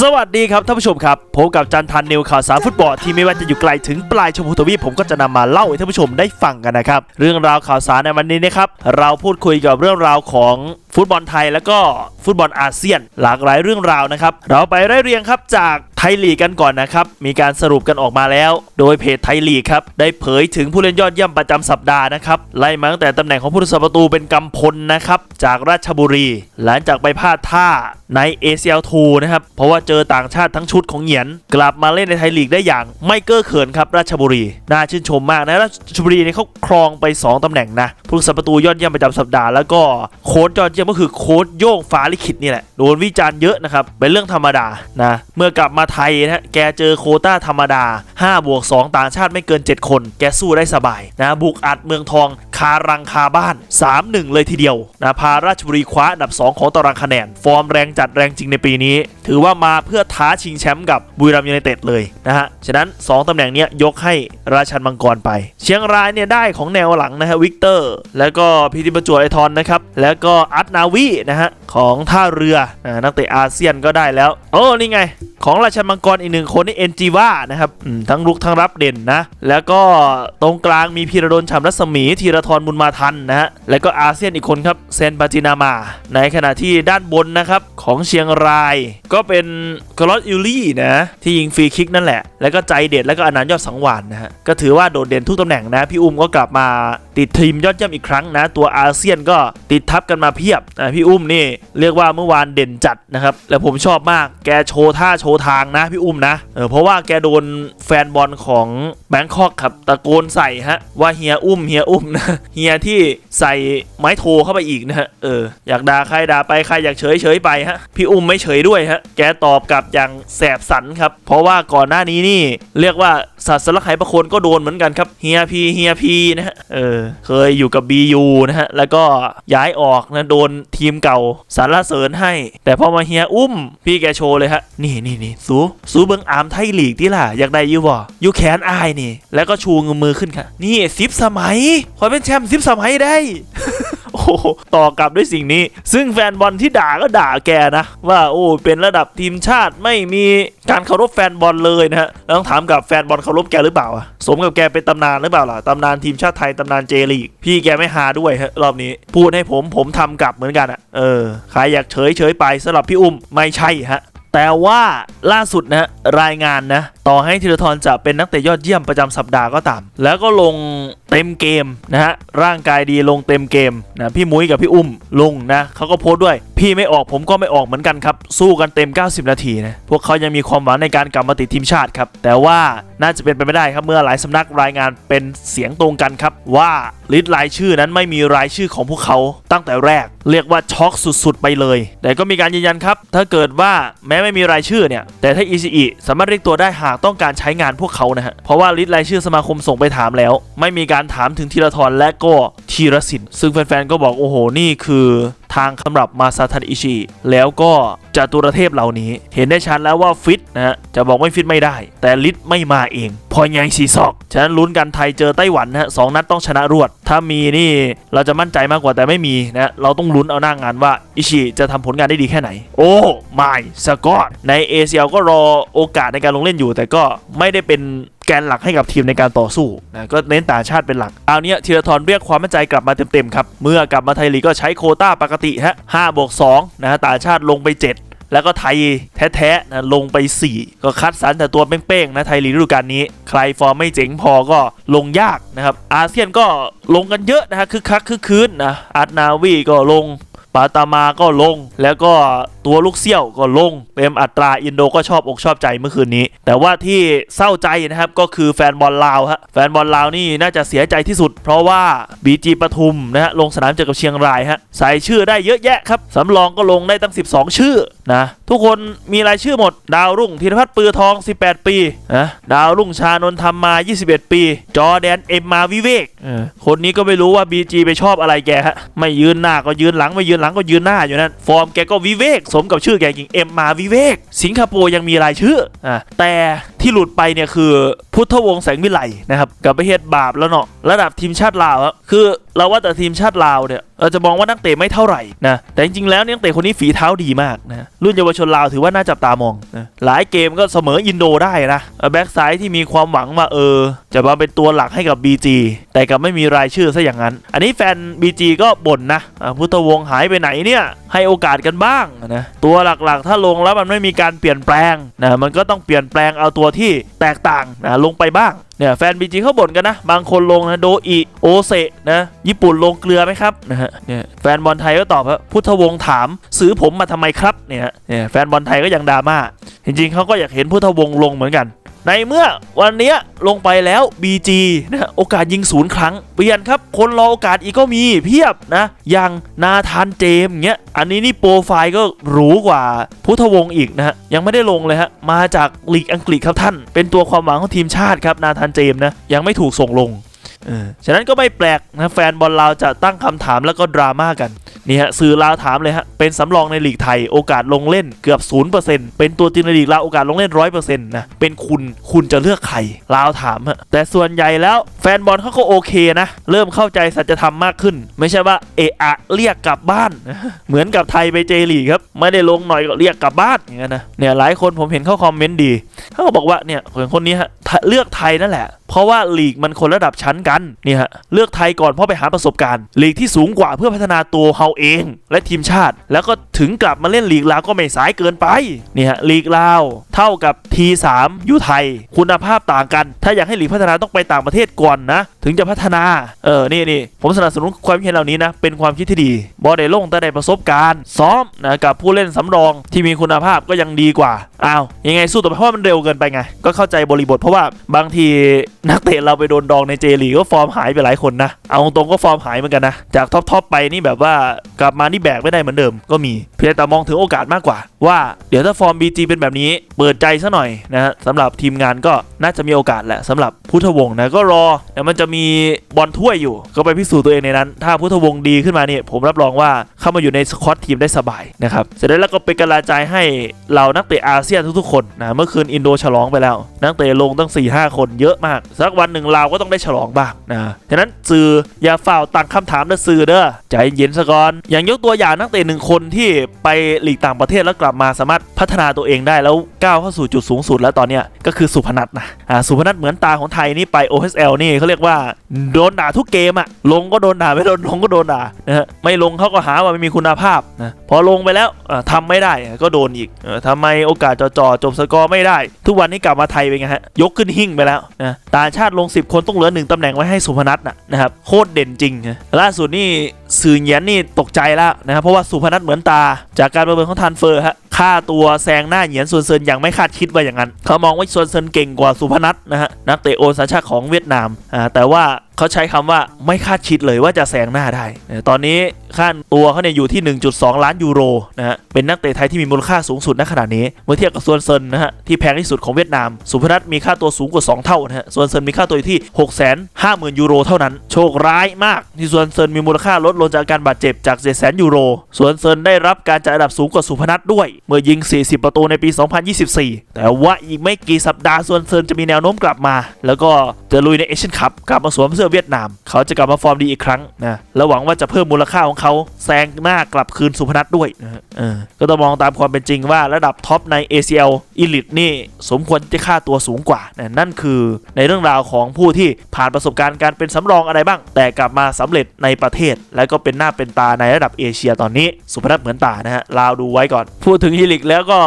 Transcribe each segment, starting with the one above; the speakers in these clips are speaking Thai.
สวัสดีครับท่านผู้ชมครับพบกับจันทันนิวข่าวสารฟุตบอลที่ไม่ว่าจะอยู่ไกลถึงปลายชมพูทวีปผมก็จะนำมาเล่าให้ท่านผู้ชมได้ฟังกันนะครับ เรื่องราวข่าวสารในวันนี้นะครับเราพูดคุยกับเรื่องราวของ ฟุตบอลไทยแล้วก็ฟุตบอลอาเซียน หลากหลายเรื่องราวนะครับ เราไปไล่เรียงครับจากไทยลีกกันก่อนนะครับ มีการสรุปกันออกมาแล้ว โดยเพจไทยลีกครับ ได้เผยถึงผู้เล่นยอดเยี่ยมประจำสัปดาห์นะครับ ไล่มาตั้งแต่ตำแหน่งของผู้รักษาประตูเป็นกำพลนะครับ จากราชบุรี หลังจากไปพลาดท่าใน ACL2 นะครับ เพราะว่าเจอต่างชาติทั้งชุดของเหยียน กลับมาเล่นในไทยลีกได้อย่างไม่เก้อเขินครับราชบุรี น่าชื่นชมมากนะราชบุรีเนี่ยเขาครองไป 2ตำแหน่งนะผู้รักษาประตูยอดเยี่ยมประจำสัปดาห์แล้วก็โค้ชยอดเยี่ยมก็คือโค้ดโย่งฟ้าลิขิตนี่แหละโดนวิจารณ์เยอะนะครับเป็นเรื่องธรรมดานะเมื่อกลับมาไทยนะฮะแกเจอโคต้าธรรมดา5บวก2ต่างชาติไม่เกิน 7 คน แกสู้ได้สบายนะบุกอัดเมืองทองคารังคาบ้าน 3-1 เลยทีเดียวนะพาราชบุรีคว้าอันดับ 2 ของตารางคะแนน ฟอร์มแรงจัดแรงจริงในปีนี้ ถือว่ามาเพื่อท้าชิงแชมป์กับบุรีรัมย์ยูไนเต็ดเลยนะฮะ ฉะนั้น 2 ตำแหน่งนี้ยกให้ราชันมังกรไป เชียงรายเนี่ยได้ของแนวหลังนะฮะวิกเตอร์ แล้วก็พิธิประจวบไอทอนนะครับ แล้วก็อัตนาวีนะฮะของท่าเรืออ่านักเตะอาเซียนก็ได้แล้ว โอ้นี่ไง ของราชันมังกรอีกหนึ่งคนนี่เอ็นจีว่านะครับทั้งลุกทั้งรับเด่นนะแล้วก็ตรงกลางมีพีระดลฉ่ำรัศมีธีรทรบุญมาทันนะฮะแล้วก็อาเซียนอีกคนครับเซนปาจินามา ในขณะที่ด้านบนนะครับของเชียงราย ก็เป็นกรอตอิลลี่นะที่ยิงฟรีคิกนั่นแหละ แล้วก็ใจเด็ดแล้วก็อนันต์ยอดสังวานนะฮะก็ถือว่าโดดเด่นทุกตำแหน่งนะ พี่อุ้มก็กลับมาติดทีมยอดเยี่ยมอีกครั้งนะ ตัวอาเซียนก็ติดทับกันมาเพียบนะพี่อุ้มนี่เรียกว่าเมื่อวานเด่นจัดนะครับแล้วผมชอบมากแกโชว์ท่าโชว์ทางนะพี่อุ้มนะเออเพราะว่าแกโดนแฟนบอลของแบงคอกครับตะโกนใส่ฮะว่าเฮียอุ้มเฮียอุ้มนะเฮียที่ใส่ไม้โทเข้าไปอีกนะฮะเอออยากด่าใครด่าไปใครอยากเฉยเฉยไปฮะพี่อุ้มไม่เฉยด้วยฮะแกตอบกลับอย่างแสบสันครับ เพราะว่าก่อนหน้านี้นี่เรียกว่า สัตว์สลักไหประโคนก็โดนเหมือนกันครับเฮียพีเฮียพีนะฮะเออเคยอยู่กับ BU นะฮะแล้วก็ย้ายออกนะโดนทีมเก่าสารเสริญให้ แต่พอมาเฮียอุ้ม พี่แกโชว์เลยฮะนี่นี่นี่สูสูเบิงอามไทยลีกที่ล่ะอยากได้ยูบอยูแขนอายนี่ แล้วก็ชูมือขึ้นค่ะ นี่สิบสมัยขอเป็นแชมป์สิบสมัยได้ โอ้โหต่อกลับด้วยสิ่งนี้ ซึ่งแฟนบอลที่ด่าก็ด่าแกนะ ว่าโอ้เป็นระดับทีมชาติไม่มีการเคารพแฟนบอลเลยนะฮะต้องถามกับแฟนบอลเคารพแกหรือเปล่าอะสมกับแกเป็นตำนานหรือเปล่าล่ะตำนานทีมชาติไทยตำนานเจลีกพี่แกไม่หาด้วยฮะรอบนี้ พูดให้ผมผมทำกลับเหมือนกันอะเออใครอยากเฉยเฉยไปสำหรับพี่อุ้มไม่ใช่ฮะ แต่ว่าล่าสุดนะรายงานนะต่อให้ธีรทรจะเป็นนักเตะยอดเยี่ยมประจำสัปดาห์ก็ตาม แล้วก็ลงเต็มเกมนะฮะร่างกายดีลงเต็มเกมนะพี่มุ้ยกับพี่อุ้มลงนะเขาก็โพสต์ด้วย พี่ไม่ออกผมก็ไม่ออกเหมือนกันครับสู้กันเต็ม 90 นาทีนะพวกเขายังมีความหวังในการกลับมาติดทีมชาติครับแต่ว่าน่าจะเป็นไปไม่ได้ครับเมื่อหลายสำนักรายงานเป็นเสียงตรงกันครับว่าลิสต์รายชื่อนั้นไม่มีรายชื่อของพวกเขาตั้งแต่แรก เรียกว่าช็อกสุดๆ ไปเลย แต่ก็มีการยืนยันครับ ถ้าเกิดว่าแม้ไม่มีรายชื่อเนี่ย แต่ถ้าอีซีสามารถเรียกตัวได้หากต้องการใช้งานพวกเขานะฮะ เพราะว่าลิสต์รายชื่อสมาคมส่งไปถามแล้ว ไม่มีการถามถึงธีรทรและก็ธีรศิลป์ซึ่งแฟนๆก็บอกโอ้โหนี่คือ ทางสำหรับมาซาทันอิชิ แล้วก็จตุรเทพเหล่านี้ เห็นได้ชัดแล้วว่าฟิตนะฮะจะบอกไม่ฟิตไม่ได้ แต่ลิสต์ไม่มาเอง พอยังสีซอก ฉะนั้นลุ้นกันไทยเจอไต้หวันนะฮะสองนัดต้องชนะรวด ถ้ามีนี่เราจะมั่นใจมากกว่าแต่ไม่มีนะเราต้องลุ้นเอาหน้างานว่าอิชิจะทำผลงานได้ดีแค่ไหน โอ้ไม่สกอตในเอเชียก็รอโอกาสในการลงเล่นอยู่ แต่ก็ไม่ได้เป็น แกนหลักให้กับทีมในการต่อสู้นะก็เน้นต่างชาติเป็นหลัก เอาเนี้ยธีรทรเรียกความมั่นใจกลับมาเต็มๆครับ เมื่อกลับมาไทยลีกก็ใช้โคต้าปกติฮะ5บวก2นะฮะต่างชาติลงไป 7แล้วก็ไทยแท้ๆนะลงไป 4 ก็คัดสรรแต่ตัวเป้งๆนะไทยลีกฤดูกาลนี้ ใครฟอร์มไม่เจ๋งพอก็ลงยากนะครับอาเซียนก็ลงกันเยอะนะฮะคึกคักคึกคืนนะอาร์ตนาวีก็ลงปาตามาก็ลงแล้วก็ ตัวลูกเซี่ยวก็ลงเต็มอัตราอินโดก็ชอบอกชอบใจเมื่อคืนนี้ แต่ว่าที่เศร้าใจนะครับก็คือแฟนบอลลาวฮะแฟนบอลลาวนี่น่าจะเสียใจที่สุด เพราะว่าบีจีปทุมนะฮะลงสนามเจอกับเชียงรายฮะใส่ชื่อได้เยอะแยะครับสำรองก็ลงได้ตั้ง 12 ชื่อนะทุกคนมีรายชื่อหมด ดาวรุ่งธีรพัฒน์ปือทอง 18 ปีนะดาวรุ่งชานนท์ทำมา 21 ปี จอแดนเอ็มมาวิเวกคนนี้ก็ไม่รู้ว่า BG ไปชอบอะไรแกฮะไม่ยืนหน้าก็ยืนหลังไม่ยืนหลังก็ยืนหน้าอยู่นั่นฟอร์มแกก็วิเวกสมกับชื่อแกจริงเอ็มมาวิเวก สิงคโปร์ยังมีรายชื่ออะแต่ที่หลุดไปเนี่ยคือพุทธวงศ์แสงวิไลนะครับกับประเทศบาปแล้วเนาะระดับทีมชาติลาวอะคือ เราว่าแต่ทีมชาติลาวเนี่ยเราจะมองว่านักเตะไม่เท่าไหร่นะแต่จริงๆแล้วนักเตะคนนี้ฝีเท้าดีมากนะรุ่นเยาวชนลาวถือว่าน่าจับตามองนะหลายเกมก็เสมออินโดได้นะแบ็กซ้ายที่มีความหวังว่าเออ จะมาเป็นตัวหลักให้กับ BG แต่กับไม่มีรายชื่อซะอย่างนั้น อันนี้แฟน BG ก็บ่นนะอ่าพุทธวงศ์หายไปไหนเนี่ยให้โอกาสกันบ้างนะตัวหลักๆ ถ้าลงแล้วมันไม่มีการเปลี่ยนแปลงนะมันก็ต้องเปลี่ยนแปลงเอาตัวที่แตกต่างนะลงไปบ้างเนี่ยแฟนบีจีเขาบ่นกันนะ บางคนลงนะโดอิโอเซนะญี่ปุ่นลงเกลือไหมครับนะฮะเนี่ยแฟนบอลไทยก็ตอบว่าพุทธวงศ์ถาม ซื้อผมมาทำไมครับเนี่ยเนี่ยแฟนบอลไทยก็ยังดราม่าจริงๆเขาก็อยากเห็นพุทธวงศ์ลงเหมือนกัน ในเมื่อวันนี้ลงไปแล้ว BG นะโอกาสยิงศูนย์ครั้ง เปลี่ยนครับ คนรอโอกาสอีกก็มีเพียบนะ อย่างนาธานเจมส์เงี้ย อันนี้นี่โปรไฟล์ก็หรูกว่าพุทธวงศ์อีกนะฮะ ยังไม่ได้ลงเลยฮะ มาจากลีกอังกฤษครับท่าน เป็นตัวความหวังของทีมชาติครับนาธานเจมส์นะ ยังไม่ถูกส่งลง ฉะนั้นก็ไม่แปลกนะแฟนบอลลาวจะตั้งคำถามแล้วก็ดราม่ากันนี่ฮะสื่อลาวถามเลยฮะเป็นสำรองในลีกไทยโอกาสลงเล่นเกือบ 0%เป็นตัวจริงในลีกลาวโอกาสลงเล่น 100%นะเป็นคุณคุณจะเลือกใครลาวถามฮะแต่ส่วนใหญ่แล้วแฟนบอลเขาก็โอเคนะ เริ่มเข้าใจสัจธรรมมากขึ้น ไม่ใช่ว่าเอะอะเรียกกลับบ้าน เหมือนกับไทยไปเจลีกครับไม่ได้ลงหน่อยก็เรียกกลับบ้านอย่างเงี้ยนะเนี่ยหลายคนผมเห็นเขาคอมเมนต์ดีเขาก็บอกว่าเนี่ยคนคนนี้ฮะเลือกไทยนั่นแหละ เพราะว่าลีกมันคนระดับชั้นกันนี่ฮะเลือกไทยก่อนเพราะไปหาประสบการณ์ลีกที่สูงกว่าเพื่อพัฒนาตัวเฮาเอง และทีมชาติ แล้วก็ถึงกลับมาเล่นลีกลาวก็ไม่สายเกินไปนี่ฮะลีกลาวเท่ากับ T3 อยู่ไทย คุณภาพต่างกัน ถ้าอยากให้ลีกพัฒนาต้องไปต่างประเทศก่อนนะ ถึงจะพัฒนาเออนี่นี่ผมสนับสนุนความคิดเห็นเหล่านี้นะเป็นความคิดที่ดีบอได้ลงแต่ได้ประสบการณ์ ซ้อมนะกับผู้เล่นสำรองที่มีคุณภาพก็ยังดีกว่าอ้าวยังไงสู้ต่อไปเพราะมันเร็วเกินไปไง ก็เข้าใจบริบทเพราะว่าบางทีนักเตะเราไปโดนดองในเจลีก็ก็ฟอร์มหายไปหลายคนนะ เอาตรงๆก็ฟอร์มหายเหมือนกันนะ จากท็อปทอปไปนี่แบบว่ากลับมานี่แบกไม่ได้เหมือนเดิมก็มี เพียงแต่มองถึงโอกาสมากกว่า ว่าเดี๋ยวถ้าฟอร์ม BG เป็นแบบนี้ เปิดใจซะหน่อยนะฮะสำหรับทีมงานก็น่าจะมีโอกาสแหละสำหรับพุทธวงศ์นะก็รอเดี๋ยวมันจะมีบอลถ้วยอยู่ ก็ไปพิสูจน์ตัวเองในนั้น ถ้าพุทธวงศ์ดีขึ้นมาเนี่ยผมรับรองว่าเข้ามาอยู่ในสควอตทีมได้สบายนะครับเสร็จแล้วก็เป็นกำลังใจให้เหล่านักเตะอาเซียนทุกๆคนนะเมื่อคืนอินโดฉลองไปแล้ว นักเตะลงตั้ง 4-5 คนเยอะมาก สักวันหนึ่งเราก็ต้องได้ฉลองบ้างนะฉะนั้นสื่ออย่าฝ่าตั้งคำถามนะสื่อเด้อใจเย็นซะก่อนอย่างยกตัวอย่างนักเตะหนึ่งคนที่ไปหลีกต่างประเทศแล้วกลับมาสามารถพัฒนาตัวเองได้แล้วก้าวเข้าสู่จุดสูงสุดแล้วตอนเนี้ยก็คือสุพนัทนะอ่าสุพนัทเหมือนตาของไทยนี่ไป OSL นี่เขาเรียกว่าโดนด่าทุกเกมอะลงก็โดนด่าไม่โดนลงก็โดนด่านะฮะไม่ลงเขาก็หาว่าไม่มีคุณภาพนะพอลงไปแล้วอ่าทำไม่ได้ก็โดนอีกเออทำไมโอกาสจ่อจบสกอร์ไม่ได้ ทุกวันนี้กลับมาไทยเป็นไงฮะยกขึ้นหิ่งไปแล้วนะต่างชาติลง 10 คนต้องเหลือหนึ่งตำแหน่งไว้ให้สุพนัทนะนะครับโคตรเด่นจริงนะล่าสุดนี่สื่อเยียนนี่ตกใจแล้วนะครับเพราะว่าสุพนัทเหมือนตา จากการประเมินของทันเฟอร์ฮะ ค่าตัวแซงหน้าเหยียนส่วนเซินอย่างไม่คาดคิดว่าอย่างนั้น เขามองว่าส่วนเซินเก่งกว่าสุพนัทนะฮะนักเตะโอนสัญชาติของเวียดนามอ่าแต่ว่าเขาใช้คำว่าไม่คาดคิดเลยว่าจะแซงหน้าได้ ตอนนี้ค่าตัวเขาเนี่ยอยู่ที่ 1.2 ล้านยูโรนะฮะ เป็นนักเตะไทยที่มีมูลค่าสูงสุดณขณะนี้ เมื่อเทียบกับส่วนเซินนะฮะที่แพงที่สุดของเวียดนาม สุพนัทมีค่าตัวสูงกว่า 2 เท่านะฮะส่วนเซินมีค่าตัวอยู่ที่ 6 5 0 0 0 0 ยูโรเท่านั้น โชคร้ายมากที่ส่วนเซินมีมูลค่าลดลงจากการบาดเจ็บจาก 7 0 0 0 0ยูโรส่วนเซินได้รับการจัดอันดับสูงกว่าสุพนัทด้วยเมื่อยิง 40 ประตูในปี 2024 แต่ว่าอีกไม่กี่สัปดาห์ส่วนเซินจะมีแนวโน้มกลับมา แล้วก็จะลุยในเอเชียนคัพกลับมาสวมเสื้อเวียดนาม เขาจะกลับมาฟอร์มดีอีกครั้งนะและหวังว่าจะเพิ่มมูลค่าของเขาแซงหน้ากลับคืนสุพนัทด้วยนะฮะก็ต้องมองตามความเป็นจริงว่าระดับท็อปใน ACL Elite นี่สมควรจะค่าตัวสูงกว่านะนั่นคือในเรื่องราวของผู้ที่ผ่านประสบการณ์การเป็นสำรองอะไรบ้าง แต่กลับมาสำเร็จในประเทศ และก็เป็นหน้าเป็นตาในระดับเอเชียตอนนี้สุพนัทเหมือนตานะฮะลาวดูไว้ก่อนพูดถึงฮิลิกแล้วก็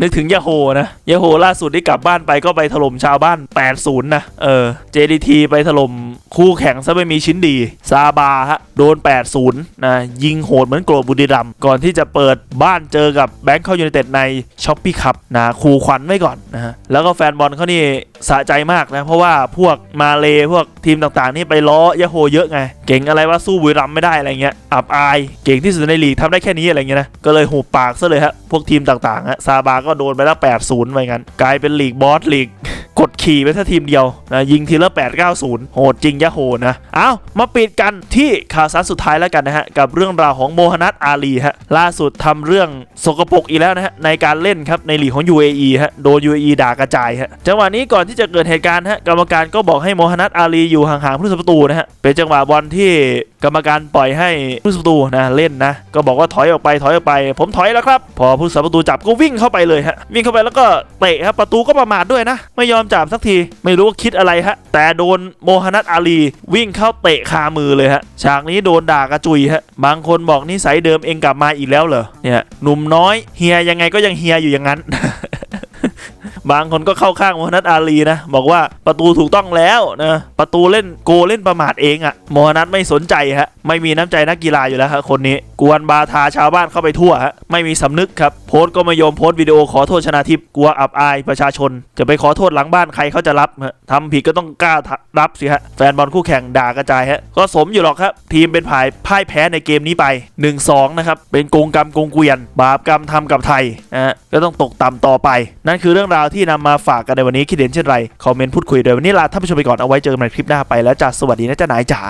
นึกถึงยาโฮนะยาโฮล่าสุดที่กลับบ้านไปก็ไปถล่มชาวบ้าน 8-0 นะ เออ JDT ไปถล่มคู่แข่งซะไม่มีชิ้นดี ซาบาฮะ โดน 8-0 นะ ยิงโหดเหมือนโกรบุรีรัมก่อนที่จะเปิดบ้านเจอกับแบงค์เข้ายูไนเต็ดในช้อปปี้คัพนะคูควันไว้ก่อนนะฮะแล้วก็แฟนบอลเขานี่สะใจมากนะ เพราะว่าพวกมาเลพวก ทีมต่างๆนี่ไปล้อยะโฮเยอะไง เก่งอะไรว่าสู้บุรีรัมไม่ได้อะไรเงี้ยอับอายเก่งที่สุดในลีกทำได้แค่นี้อะไรเงี้ยนะก็เลยหูปากซะเลยฮะพวกทีมต่างๆฮะซาบาก็โดนไปแล้ว8-0ไปงั้นกลายเป็นลีกบอสลีก ขี่ไปแค่ทีมเดียวนะยิงทีละ 890 โหดจริงยะโหดนะเอามาปิดกันที่ข่าวสารสุดท้ายแล้วกันนะฮะ กับเรื่องราวของโมฮันนัดอาลีฮะ ล่าสุดทำเรื่องสกปรกอีกแล้วนะฮะ ในการเล่นครับ ในหลีกของ UAE ฮะ โดน UAE ด่ากระจายฮะ จังหวะนี้ก่อนที่จะเกิดเหตุการณ์ฮะกรรมการก็บอกให้โมฮันนัดอาลีอยู่ห่างๆผู้รัประตูนะฮะเป็นจังหวะบอลที่ กรรมการปล่อยให้ผู้รักษาประตูนะเล่นนะ ก็บอกว่าถอยออกไปถอยออกไป ผมถอยแล้วครับ พอผู้รักษาประตูจับก็วิ่งเข้าไปเลยฮะวิ่งเข้าไปแล้วก็เตะครับประตูก็ประมาทด้วยนะ ไม่ยอมจับสักทีไม่รู้ว่าคิดอะไรฮะแต่โดนโมฮันนัดอาลี วิ่งเข้าเตะคามือเลยฮะฉากนี้โดนด่ากระจุยฮะบางคนบอกนิสัยเดิมเองกลับมาอีกแล้วเหรอเนี่ยหนุ่มน้อยเฮียยังไงก็ยังเฮียอยู่อย่างนั้น บางคนก็เข้าข้างโมฮันนัดอาลีนะ บอกว่าประตูถูกต้องแล้วนะประตูเล่นโกเล่นประมาทเองอะ่ะโมฮันนัดไม่สนใจฮะไม่มีน้ำใจนักกีฬาอยู่แล้วครับคนนี้กวนบาทาชาวบ้านเข้าไปทั่วฮะไม่มีสำนึกครับโพสต์ก็ไม่ยอมโพสต์วิดีโอขอโทษชนะทิพย์กลัวอับอายประชาชน จะไปขอโทษหลังบ้านใครเขาจะรับฮะทำผิดก็ต้องกล้ารับสิฮะแฟนบอลคู่แข่งด่ากระจายฮะก็สมอยู่หรอกครับ ทีมเป็นผ่ายพ่ายแพ้ในเกมนี้ไป 1-2 นะครับ เป็นโกงกรรมโกงเกวียน บาปกรรมทำกับไทยนะฮะก็ต้องตกต่ำต่อไป นั่นคือเรื่องราวที่นำมาฝากกันในวันนี้คิดเห็นเช่นไรคอมเมนต์พูดคุยโดยวันนี้ลาท่านผู้ชมไปก่อนเอาไว้เจอกันใหม่คลิปหน้าไปแล้วจ้าสวัสดีนะจ้านายจ๋า